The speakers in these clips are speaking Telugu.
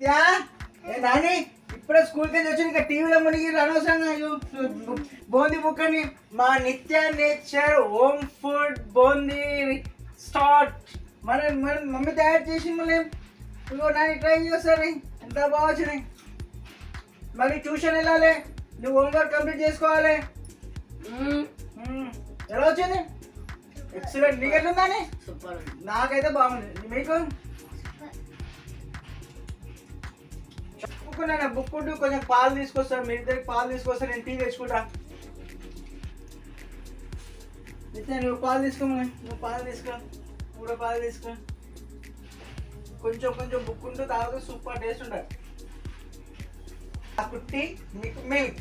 నాని ఇప్పుడే స్కూల్కి వచ్చి ఇంకా టీవీలో మునిగి అనవసరంగా బోంది బుక్ అని మా నిత్య నేచర్ హోమ్ ఫుడ్ బోంది స్టార్ట్. మన మన మమ్మీ తయారు చేసి మళ్ళీ ఇగో నాని ట్రై చేస్తారు ఎంత బాగా వచ్చినాయి. మళ్ళీ ట్యూషన్ వెళ్ళాలి. నువ్వు హోంవర్క్ కంప్లీట్ చేసుకోవాలి. ఎలా వచ్చింది? ఎక్సలెంట్ నీకు ఎట్లుందని సూపర్ నాకైతే బాగుంది. మీకు? చెప్పుకున్నా బుక్ ఉంటూ కొంచెం పాలు తీసుకొస్తాను మీ ఇద్దరికి పాలు తీసుకొస్తాను నేను టీ తెచ్చుకుంటా. నిత్య నువ్వు పాలు తీసుకోమని నువ్వు పాలు తీసుకో నువ్వు కూడా పాలు తీసుకో. కొంచెం కొంచెం బుక్ ఉంటూ తాగితే సూపర్ టేస్ట్ ఉంటుంది. నాకు టీ మీకు మిల్క్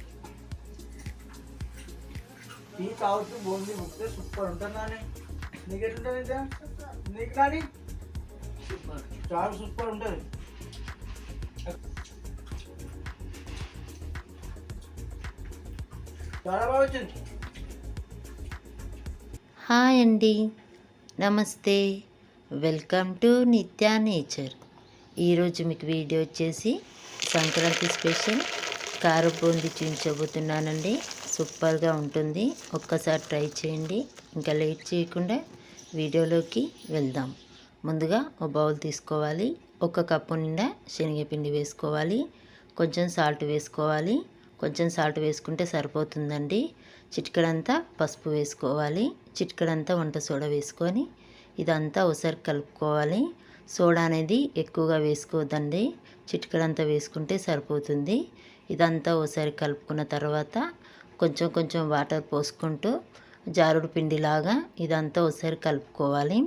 టీ తాగుతూ బోంది బుక్తే సూపర్ ఉంటుంది నాని. నీకు ఎట్లుంటుంది నిత్య నీకు నాని? సూపర్ చాలా సూపర్ ఉంటుంది. హాయ్ అండి. నమస్తే. Welcome to Nitya nature. ఈరోజు మీకు వీడియో వచ్చేసి సంక్రాంతి స్పెషల్. కారు బూంది చూపించబోతున్నానండి. సూపర్గా ఉంటుంది. ఒక్కసారి ట్రై చేయండి. ఇంకా లేట్ చేయకుండా వీడియోలోకి వెళ్దాం. ముందుగా ఒక బౌల్ తీసుకోవాలి. ఒక కప్పు నిండా శనగపిండి వేసుకోవాలి. కొంచెం సాల్ట్ వేసుకోవాలి. కొంచెం సాల్ట్ వేసుకుంటే సరిపోతుందండి. చిటికడంతా పసుపు వేసుకోవాలి. చిటికడంతా వంట సోడా వేసుకొని ఇదంతా ఒకసారి కలుపుకోవాలి. సోడా అనేది ఎక్కువగా వేసుకోవద్దండి. చిటికడంతా వేసుకుంటే సరిపోతుంది. ఇదంతా ఒకసారి కలుపుకున్న తర్వాత కొంచెం కొంచెం వాటర్ పోసుకుంటూ జారుడు పిండిలాగా ఇదంతా ఒకసారి కలుపుకోవాలి.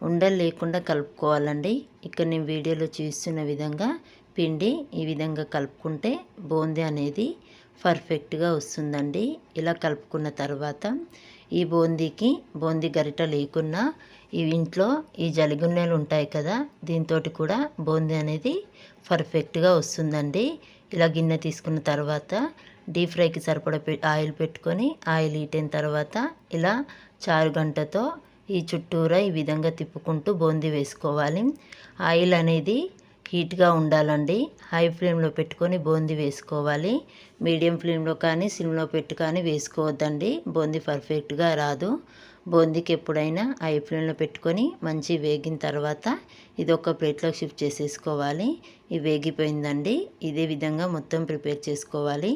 ఉండలు లేకుండా కలుపుకోవాలండి. ఇక్కడ నేను వీడియోలో చూస్తున్న విధంగా పిండి ఈ విధంగా కలుపుకుంటే బూందీ అనేది పర్ఫెక్ట్గా వస్తుందండి. ఇలా కలుపుకున్న తర్వాత ఈ బూందీకి బూందీ గరిట లేకున్నా ఈ ఇంట్లో ఈ జలిగున్నెలు ఉంటాయి కదా దీంతో కూడా బూందీ అనేది పర్ఫెక్ట్గా వస్తుందండి. ఇలా గిన్నె తీసుకున్న తర్వాత డీప్ ఫ్రైకి సరిపడా పె ఆయిల్ పెట్టుకొని ఆయిల్ హీట్ అయిన తర్వాత ఇలా చారు గంటతో ఈ చుట్టూరా ఈ విధంగా తిప్పుకుంటూ బూందీ వేసుకోవాలి. ఆయిల్ అనేది హీట్గా ఉండాలండి. హై ఫ్లేమ్లో పెట్టుకొని బూందీ వేసుకోవాలి. మీడియం ఫ్లేమ్లో కానీ సిమ్లో పెట్టి కానీ వేసుకోవద్దండి. బూందీ పర్ఫెక్ట్గా రాదు. బూందీకి ఎప్పుడైనా హై ఫ్లేమ్లో పెట్టుకొని మంచి వేగిన తర్వాత ఇది ఒక ప్లేట్లోకి షిఫ్ట్ చేసేసుకోవాలి. ఇది వేగిపోయిందండి. ఇదే విధంగా మొత్తం ప్రిపేర్ చేసుకోవాలి.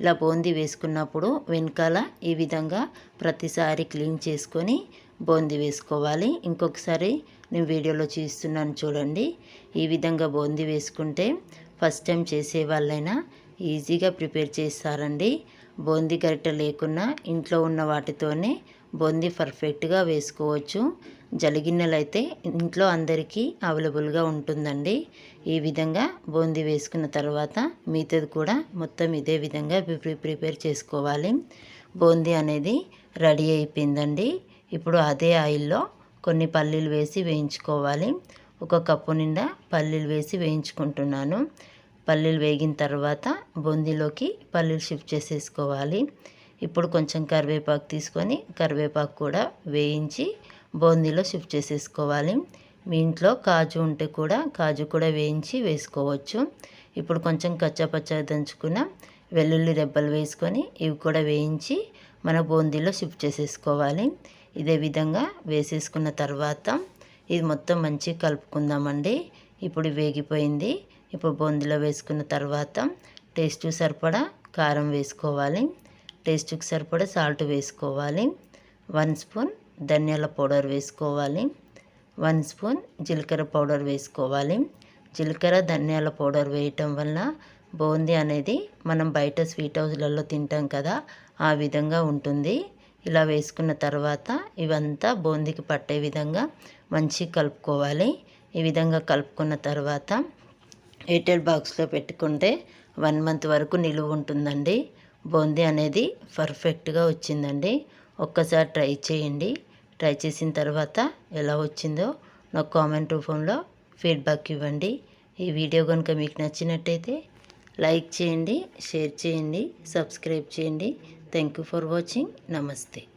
ఇలా బూందీ వేసుకున్నప్పుడు వెనకాల ఈ విధంగా ప్రతిసారి క్లీన్ చేసుకొని బూందీ వేసుకోవాలి. ఇంకొకసారి నేను వీడియోలో చూస్తున్నాను చూడండి. ఈ విధంగా బూందీ వేసుకుంటే ఫస్ట్ టైం చేసే వాళ్ళైనా ఈజీగా ప్రిపేర్ చేస్తారండి. బూందీ గరిటె లేకున్నా ఇంట్లో ఉన్న వాటితోనే బూందీ పర్ఫెక్ట్గా వేసుకోవచ్చు. జలిగిన్నెలు అయితే ఇంట్లో అందరికీ అవైలబుల్గా ఉంటుందండి. ఈ విధంగా బూందీ వేసుకున్న తర్వాత మిగతాది కూడా మొత్తం ఇదే విధంగా ప్రి- ప్రిపేర్ చేసుకోవాలి. బూందీ అనేది రెడీ అయిపోయిందండి. ఇప్పుడు అదే ఆయిల్లో కొన్ని పల్లీలు వేసి వేయించుకోవాలి. ఒక కప్పు నిండా పల్లీలు వేసి వేయించుకుంటున్నాను. పల్లీలు వేగిన తర్వాత బూందీలోకి పల్లీలు షిఫ్ట్ చేసేసుకోవాలి. ఇప్పుడు కొంచెం కరివేపాకు తీసుకొని కరివేపాకు కూడా వేయించి బూందీలో షిఫ్ట్ చేసేసుకోవాలి. మీ ఇంట్లో కాజు ఉంటే కూడా కాజు కూడా వేయించి వేసుకోవచ్చు. ఇప్పుడు కొంచెం కచ్చాపచ్చా దంచుకున్న వెల్లుల్లి రెబ్బలు వేసుకొని ఇవి కూడా వేయించి మన బూందీలో షిఫ్ట్ చేసేసుకోవాలి. ఇదే విధంగా వేసేసుకున్న తర్వాత ఇది మొత్తం మంచిగా కలుపుకుందామండి. ఇప్పుడు వేగిపోయింది. ఇప్పుడు బూందీలో వేసుకున్న తర్వాత టేస్ట్ సరిపడా కారం వేసుకోవాలి. టేస్ట్కి సరిపడా సాల్ట్ వేసుకోవాలి. వన్ స్పూన్ ధనియాల పౌడర్ వేసుకోవాలి. వన్ స్పూన్ జీలకర్ర పౌడర్ వేసుకోవాలి. జీలకర్ర ధనియాల పౌడర్ వేయటం వల్ల బూందీ అనేది మనం బయట స్వీట్ హౌస్లలో తింటాం కదా ఆ విధంగా ఉంటుంది. ఇలా వేసుకున్న తర్వాత ఇవంతా బూందీకి పట్టే విధంగా మంచిగా కలుపుకోవాలి. ఈ విధంగా కలుపుకున్న తర్వాత ఎయిర్టెల్ బాక్స్లో పెట్టుకుంటే వన్ మంత్ వరకు నిలువ ఉంటుందండి. బూందీ అనేది పర్ఫెక్ట్గా వచ్చిందండి. ఒక్కసారి ట్రై చేయండి. ట్రై చేసిన తర్వాత ఎలా వచ్చిందో నాకు కామెంట్ రూపంలో ఫీడ్బ్యాక్ ఇవ్వండి. ఈ వీడియో కనుక మీకు నచ్చినట్టయితే లైక్ చేయండి షేర్ చేయండి సబ్స్క్రైబ్ చేయండి. Thank you for watching. Namaste.